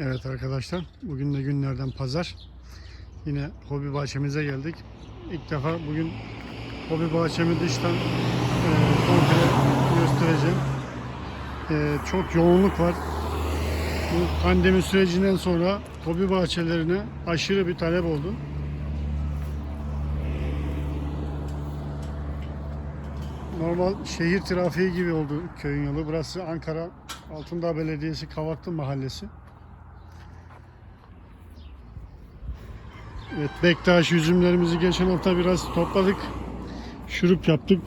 Evet arkadaşlar, bugün de günlerden pazar. Yine hobi bahçemize geldik. İlk defa bugün hobi bahçemi dıştan e, komple göstereceğim. E, çok yoğunluk var. Bu pandemi sürecinden sonra hobi bahçelerine aşırı bir talep oldu. Normal şehir trafiği gibi oldu köyün yolu. Burası Ankara Altındağ Belediyesi Kavaklı Mahallesi. Evet, Bektaş üzümlerimizi geçen hafta biraz topladık. Şurup yaptık.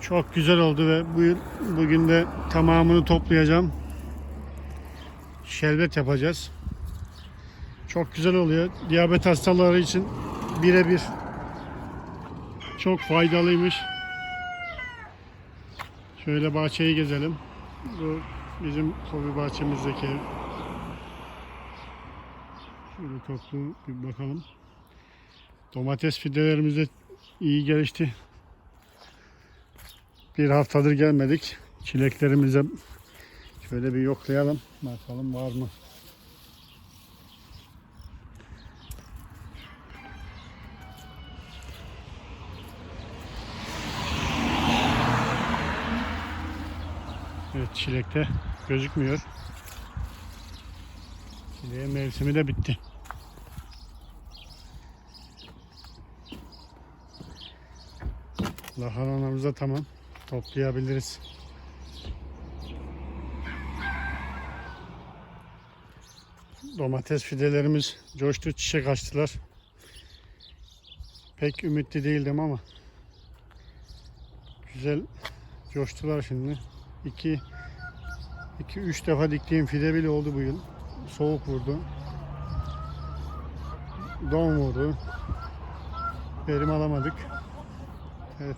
Çok güzel oldu ve bu yıl, bugün de tamamını toplayacağım. Şerbet yapacağız. Çok güzel oluyor. Diyabet hastaları için birebir çok faydalıymış. Şöyle bahçeyi gezelim. Bu bizim hobi bahçemizdeki. Şöyle toplu bir bakalım. Domates fidelerimiz de iyi gelişti. Bir haftadır gelmedik. Çileklerimize şöyle bir yoklayalım. Bakalım var mı? Evet çilekte gözükmüyor. Çileğin mevsimi de bitti. Lahanamız tamam. Toplayabiliriz. Domates fidelerimiz coştu, çiçek açtılar. Pek ümitli değildim ama güzel coştular şimdi. 2 2 3 defa diktiğim fide bile oldu bu yıl. Soğuk vurdu. Don vurdu. Verim alamadık. Evet.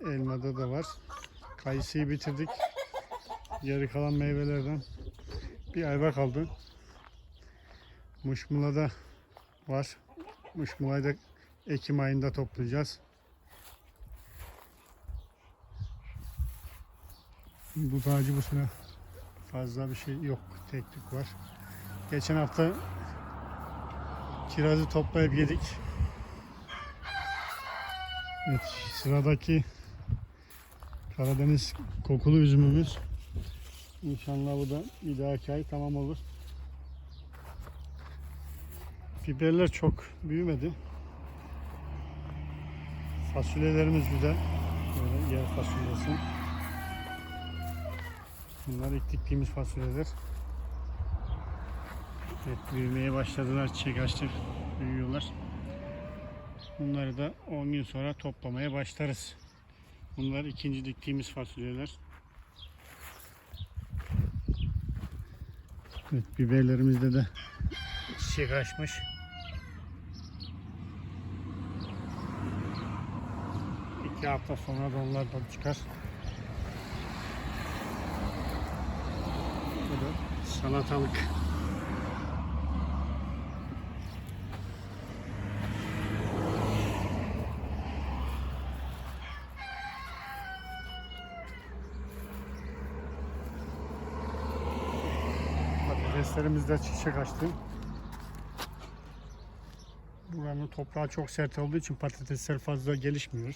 Elmada da var. Kayısıyı bitirdik. Geri kalan meyvelerden bir ayva kaldı. Muşmula'da var. Muşmula'yı da Ekim ayında toplayacağız. Bu ağacı bu sene fazla bir şey yok. Teklik var. Geçen hafta kirazı toplayıp yedik. Evet, sıradaki Karadeniz kokulu üzümümüz. İnşallah bu da bir dahaki ay tamam olur. Biberler çok büyümedi. Fasulyelerimiz güzel. Böyle yer fasulyesi. Bunlar ilk diktiğimiz fasulyeler. Evet, büyümeye başladılar. Çiçek açtı. Büyüyorlar. Bunları da 10 gün sonra toplamaya başlarız. Bunlar ikinci diktiğimiz fasulyeler. Evet, biberlerimizde de çiçek açmış. İki hafta sonra da onlar da çıkar. Bu da salatalık. Patateslerimiz de çiçek açtı. Buranın toprağı çok sert olduğu için patatesler fazla gelişmiyor.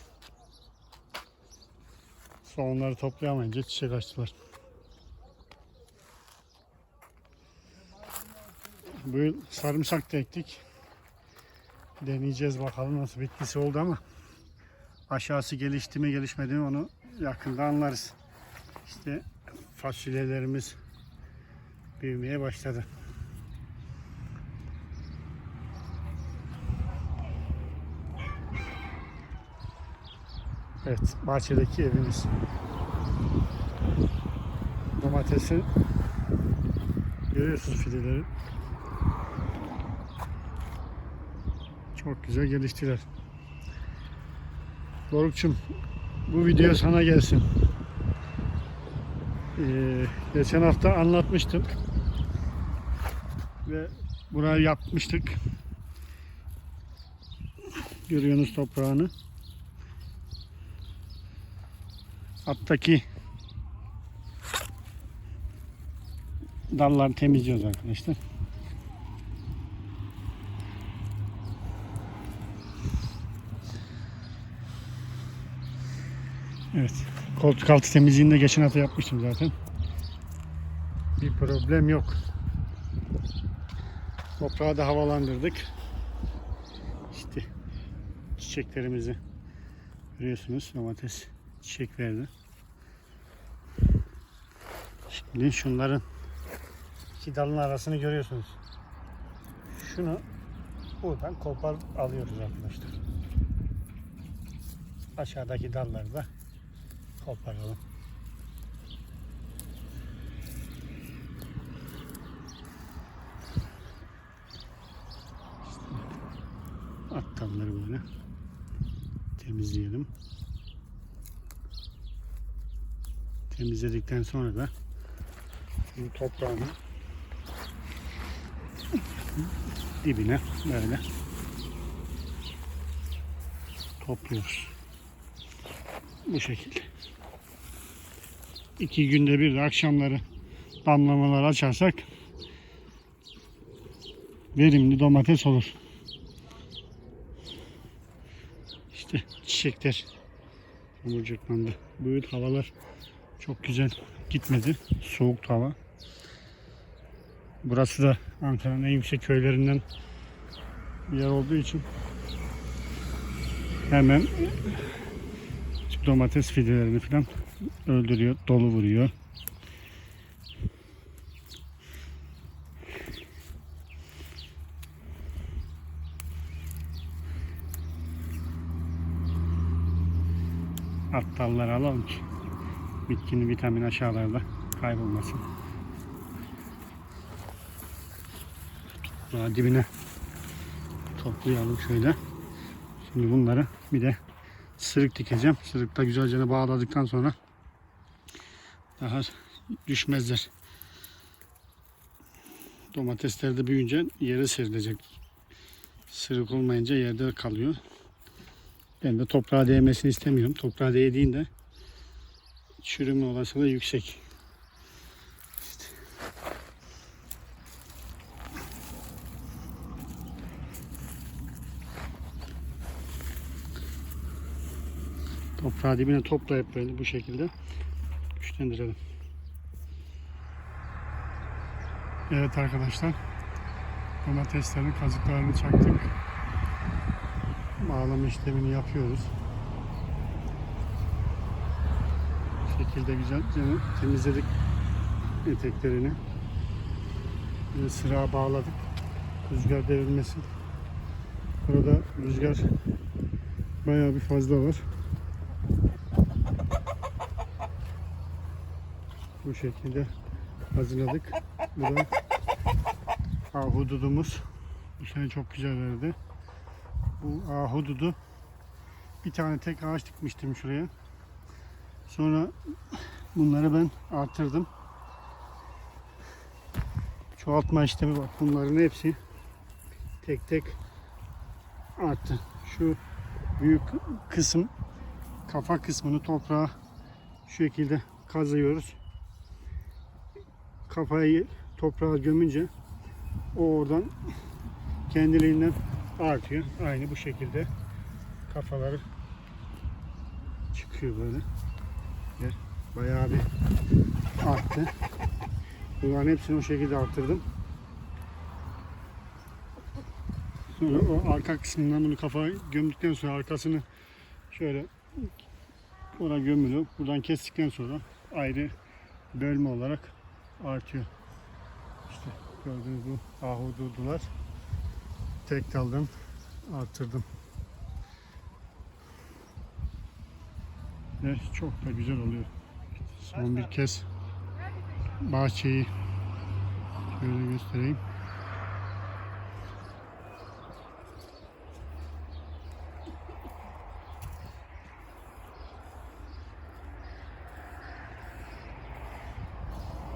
Soğanları toplayamayınca çiçek açtılar. Bu yıl sarımsak da ektik. Deneyeceğiz bakalım nasıl bitkisi oldu ama aşağısı gelişti mi gelişmedi mi onu yakında anlarız. İşte fasulyelerimiz büyümeye başladı. Evet, bahçedeki evimiz. Domatesi görüyorsunuz fideleri. Çok güzel geliştiler. Dorukçum, bu video sana gelsin. Ee, geçen hafta anlatmıştım ve burayı yapmıştık. Görüyorsunuz toprağını. Alttaki dalları temizliyoruz arkadaşlar. Evet. Koltuk altı temizliğini de geçen hafta yapmıştım zaten. Bir problem yok. Toprağı da havalandırdık. İşte çiçeklerimizi görüyorsunuz. Domates çiçek verdi. Şimdi şunların iki dalın arasını görüyorsunuz. Şunu buradan kopar alıyoruz arkadaşlar. Aşağıdaki dalları da koparalım. Dalları böyle temizleyelim. Temizledikten sonra da bu toprağını dibine böyle topluyoruz. Bu şekilde. İki günde bir de akşamları damlamalar açarsak verimli domates olur. İşte çiçekler yumurcaklandı. Bu yıl havalar çok güzel gitmedi. Soğuk hava. Burası da Ankara'nın en yüksek köylerinden bir yer olduğu için hemen domates fidelerini falan öldürüyor, dolu vuruyor. Dalları alalım ki bitkinin vitamin aşağılarda kaybolmasın. Daha dibine toplayalım şöyle. Şimdi bunları bir de sırık dikeceğim. Sırıkta güzelce bağladıktan sonra daha düşmezler. Domatesler de büyüyünce yere serilecek. Sırık olmayınca yerde kalıyor. Ben de toprağa değmesini istemiyorum. Toprağa değdiğinde çürüme olasılığı yüksek. İşte. Toprağı dibine toplayıp böyle bu şekilde güçlendirelim. Evet arkadaşlar. Domateslerin kazıklarını çaktık. Bağlama işlemini yapıyoruz. Bu şekilde güzelce temizledik eteklerini. Böyle sıra bağladık. Rüzgar devirmesin. Burada rüzgar bayağı bir fazla var. Bu şekilde hazırladık. Bu da ahududumuz. Sene çok güzel verdi. Bu ahududu bir tane tek ağaç dikmiştim şuraya. Sonra bunları ben artırdım. Çoğaltma işlemi bak bunların hepsi tek tek arttı. Şu büyük kısım kafa kısmını toprağa şu şekilde kazıyoruz. Kafayı toprağa gömünce o oradan kendiliğinden artıyor. Aynı bu şekilde kafaları çıkıyor böyle. Ve Bayağı bir arttı. Bunların hepsini o şekilde arttırdım. Sonra o arka kısmından bunu kafaya gömdükten sonra arkasını şöyle oraya gömülü. Buradan kestikten sonra ayrı bölme olarak artıyor. İşte gördüğünüz bu ahududular. Tek daldan arttırdım. Ve çok da güzel oluyor. Son bir kez bahçeyi şöyle göstereyim.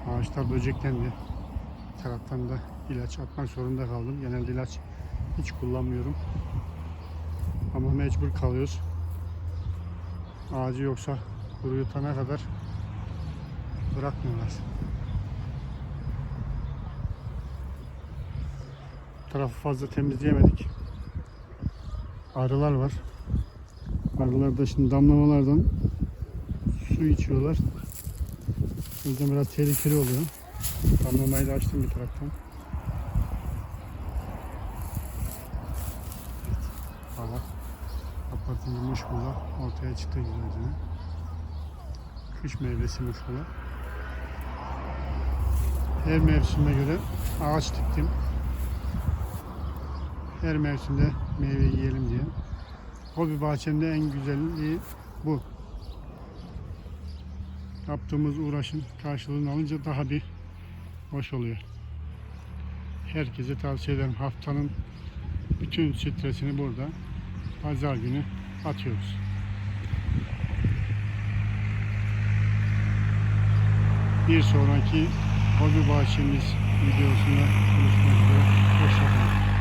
Ağaçlar böceklendi. Bir taraftan da ilaç atmak zorunda kaldım. Genelde ilaç hiç kullanmıyorum. Ama mecbur kalıyoruz. Ağacı yoksa kuruyutana kadar bırakmıyorlar. Tarafı fazla temizleyemedik. Arılar var. Arılar da şimdi damlamalardan su içiyorlar. O yüzden biraz tehlikeli oluyor. Damlamayı da açtım bir taraftan. Kapatınca muşmula ortaya çıktı güzelce. Kış meyvesi muşmula. Her mevsime göre ağaç diktim. Her mevsimde meyve yiyelim diye. Hobi bahçemde en güzelliği bu. Yaptığımız uğraşın karşılığını alınca daha bir hoş oluyor. Herkese tavsiye ederim. Haftanın bütün stresini burada pazar günü atıyoruz. Bir sonraki hobi bahçemiz videosunda buluşmak üzere. Hoşçakalın.